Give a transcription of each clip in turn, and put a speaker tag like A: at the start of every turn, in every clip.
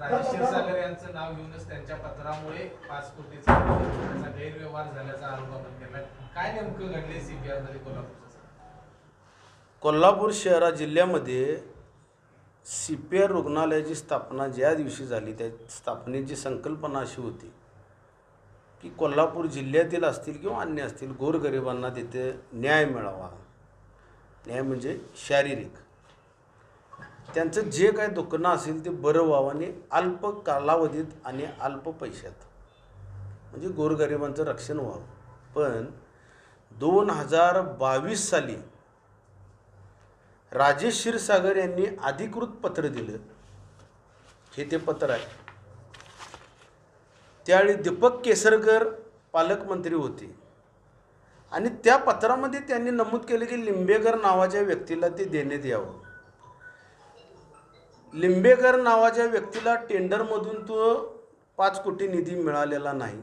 A: राजेश क्षीरसागर यांचं नाव घेऊनच त्यांच्या पत्रामुळे पाच कोटीचा त्याचा गैरव्यवहार झाल्याचा आरोप आपण केलाय. काय नेमकं घडले सीपीआरमध्ये कोल्हापूरचं?
B: कोल्हापूर शहरा जिल्ह्यामध्ये सी पी आर रुग्णालयाची स्थापना ज्या दिवशी झाली त्या स्थापनेची संकल्पना अशी होती की कोल्हापूर जिल्ह्यातील असतील किंवा अन्य असतील गोरगरिबांना तिथे न्याय मिळावा. न्याय म्हणजे शारीरिक. त्यांचं जे काही दुखणं असेल ते बरं व्हावं आणि अल्प कालावधीत आणि अल्प पैशात. म्हणजे गोरगरिबांचं रक्षण व्हावं. पण दोन हजार बावीस साली राजेश क्षीरसागर यांनी अधिकृत पत्र दिलं. हे ते पत्र आहे. त्यावेळी दीपक केसरकर पालकमंत्री होते. आणि त्या पत्रामध्ये त्यांनी नमूद केलं की लिंबेकर नावाच्या व्यक्तीला ते देण्यात यावं. लिंबेकर नावाच्या व्यक्तीला टेंडरमधून तो पाच कोटी निधी मिळालेला नाही.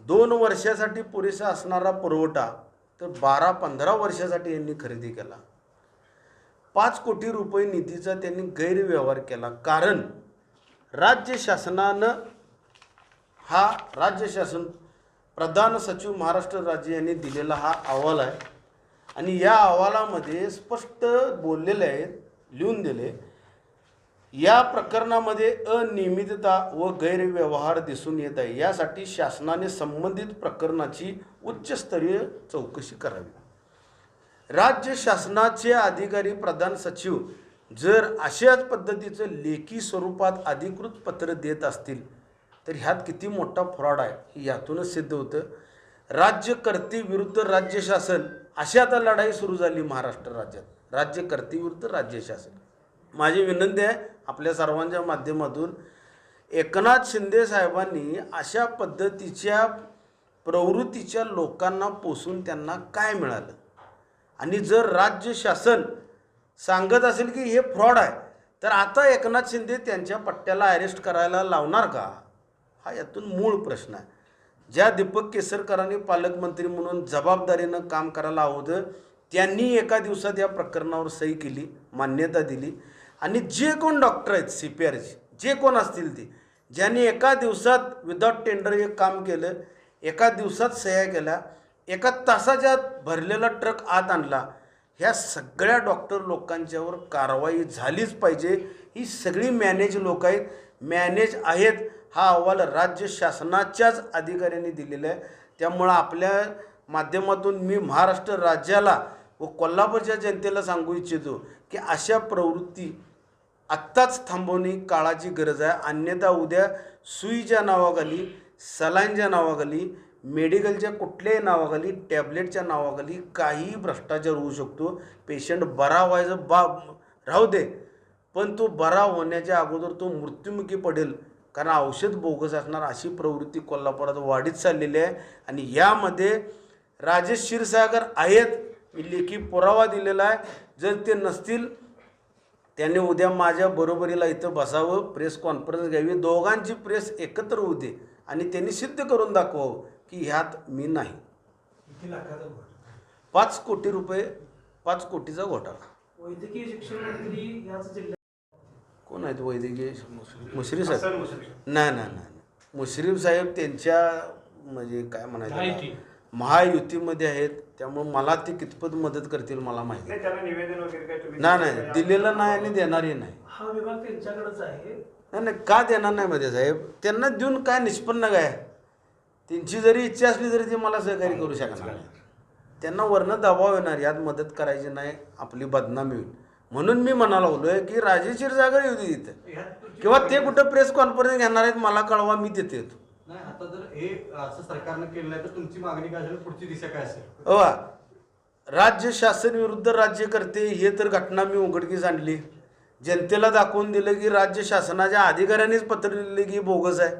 B: दोन वर्षासाठी पुरेसा असणारा पुरवठा तर बारा पंधरा वर्षासाठी यांनी खरेदी केला. पाच कोटी रुपये निधीचा त्यांनी गैरव्यवहार केला. कारण राज्य शासनानं हा राज्य शासन प्रधान सचिव महाराष्ट्र राज्य यांनी दिलेला हा अहवाल आहे. आणि या अहवालामध्ये स्पष्ट बोललेले आहेत लिहून दिले या प्रकरणामध्ये अनियमितता व गैरव्यवहार दिसून येत आहे. यासाठी शासनाने संबंधित प्रकरणाची उच्चस्तरीय चौकशी करावी. राज्य शासनाचे अधिकारी प्रधान सचिव जर अशाच पद्धतीचं लेखी स्वरूपात अधिकृत पत्र देत असतील तर ह्यात किती मोठा फ्रॉड आहे यातूनच सिद्ध होतं. राज्यकर्ते विरुद्ध राज्य शासन अशी आता लढाई सुरू झाली महाराष्ट्र राज्यात. राज्यकर्ते विरुद्ध राज्य शासन. माझी विनंती आहे आपल्या सर्वांच्या माध्यमातून एकनाथ शिंदे साहेबांनी अशा पद्धतीच्या प्रवृत्तीच्या लोकांना पोसून त्यांना काय मिळालं? आणि जर राज्य शासन सांगत असेल की हे फ्रॉड आहे तर आता एकनाथ शिंदे त्यांच्या पट्ट्याला अरेस्ट करायला लावणार का? हा यातून मूळ प्रश्न आहे. ज्या दीपक केसरकरांनी पालकमंत्री म्हणून जबाबदारीनं काम करायला हवं त्यांनी एका दिवसात या प्रकरणावर सही केली मान्यता दिली. आणि जे कोण डॉक्टर आहेत सी पी आरचे जे कोण असतील ते ज्यांनी एका दिवसात विदाउट टेंडर हे काम केलं एका दिवसात सह्या केल्या एका तासाच्या भरलेला ट्रक आत आणला ह्या सगळ्या डॉक्टर लोकांच्यावर कारवाई झालीच पाहिजे. ही सगळी मॅनेज लोक आहेत. मॅनेज आहेत हा अहवाल राज्य शासनाच्याच अधिकाऱ्यांनी दिलेला आहे. त्यामुळं आपल्या माध्यमातून मी महाराष्ट्र राज्याला व कोल्हापूरच्या जनतेला सांगू इच्छितो की अशा प्रवृत्ती आत्ताच थांबवणे काळाची गरज आहे. अन्यथा उद्या सुईच्या नावाखाली सलाईनच्या नावाखाली मेडिकलच्या कुठल्याही नावाखाली टॅबलेटच्या नावाखाली काही भ्रष्टाचार होऊ शकतो. पेशंट बरा व्हायचं बा राहू दे. पण तो बरा होण्याच्या अगोदर तो मृत्युमुखी पडेल. कारण औषध बोगस असणार अशी प्रवृत्ती कोल्हापुरात वाढीत चाललेली आहे. आणि यामध्ये राजेश क्षीरसागर आहेत. मी लेखी पुरावा दिलेला आहे. जर ते नसतील त्यांनी उद्या माझ्या बरोबरीला इथं बसावं प्रेस कॉन्फरन्स घ्यावी दोघांची प्रेस एकत्र होऊ दे आणि त्यांनी सिद्ध करून दाखवावं की ह्यात मी नाही. पाच कोटी रुपये पाच कोटीचा घोटाळा.
C: वैद्यकीय शिक्षण मंत्री याच जिल्ह्यात?
B: कोण आहेत वैद्यकीय मुश्रीफ साहेब. नाही नाही नाही मुश्रीफ साहेब त्यांच्या म्हणजे काय म्हणायचं? महायुतीमध्ये आहेत त्यामुळे मला ते कितपत मदत करतील मला माहिती
D: नाही त्याला निवेदन वगैरे काय तुम्ही
B: नाही नाही दिलेलं नाही आणि देणारही नाही.
C: हा विभाग त्यांच्याकडेच आहे.
B: नाही नाही का देणार नाही मध्ये साहेब? त्यांना देऊन काय निष्पन्न काय? त्यांची जरी इच्छा असली तरी ते मला सहकार्य करू शकणार नाही. त्यांना वरनं दबाव येणार यात मदत करायची नाही आपली बदनामी होईल म्हणून मी म्हणायला लागलोय की राजे क्षीरसागर येऊ दे तिथं किंवा ते कुठं प्रेस कॉन्फरन्स घेणार आहेत मला कळवा मी तिथे येतो.
E: आता जर हे असं सरकारनं केलं आहे तर तुमची मागणी काय असेल? पुढची दिशा काय असेल?
B: अवा राज्य शासन विरुद्ध राज्यकर्ते हे तर घटना मी उघडकीस आणली. जनतेला दाखवून दिलं की राज्य शासनाच्या अधिकाऱ्यांनीच पत्र लिहिले की बोगस आहे.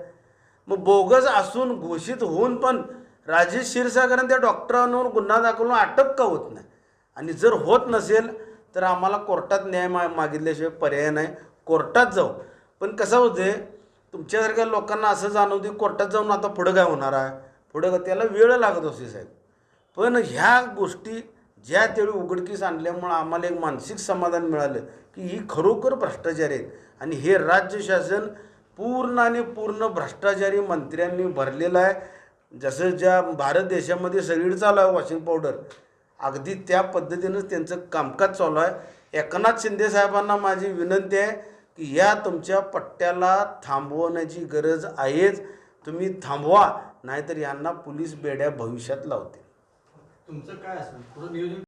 B: मग बोगस असून घोषित होऊन पण राजेश क्षीरसागरांनी त्या डॉक्टरांवर गुन्हा दाखवून अटक का होत नाही? आणि जर होत नसेल तर आम्हाला कोर्टात न्याय मा मागितल्याशिवाय पर्याय नाही. कोर्टात जाऊ. पण कसं होते तुमच्यासारख्या लोकांना असं जाणवते कोर्टात जाऊन आता पुढं काय होणार आहे? पुढं का त्याला वेळ लागत असते साहेब. पण ह्या गोष्टी ज्या त्यावेळी उघडकीस आणल्यामुळं आम्हाला एक मानसिक समाधान मिळालं की ही खरोखर भ्रष्टाचारी आहेत. आणि हे राज्य शासन पूर्ण आणि पूर्ण भ्रष्टाचारी मंत्र्यांनी भरलेलं आहे. जसं ज्या भारत देशामध्ये सगळीकडे चालू आहे वॉशिंग पावडर अगदी त्या पद्धतीनंच त्यांचं कामकाज चालू आहे. एकनाथ शिंदे साहेबांना माझी विनंती आहे की या तुमच्या पट्ट्याला थांबवण्याची गरज आहेच. तुम्ही थांबवा नाहीतर यांना पोलीस बेड्या भविष्यात लावतील.
E: तुमचं काय असेल? पुढं नियोजन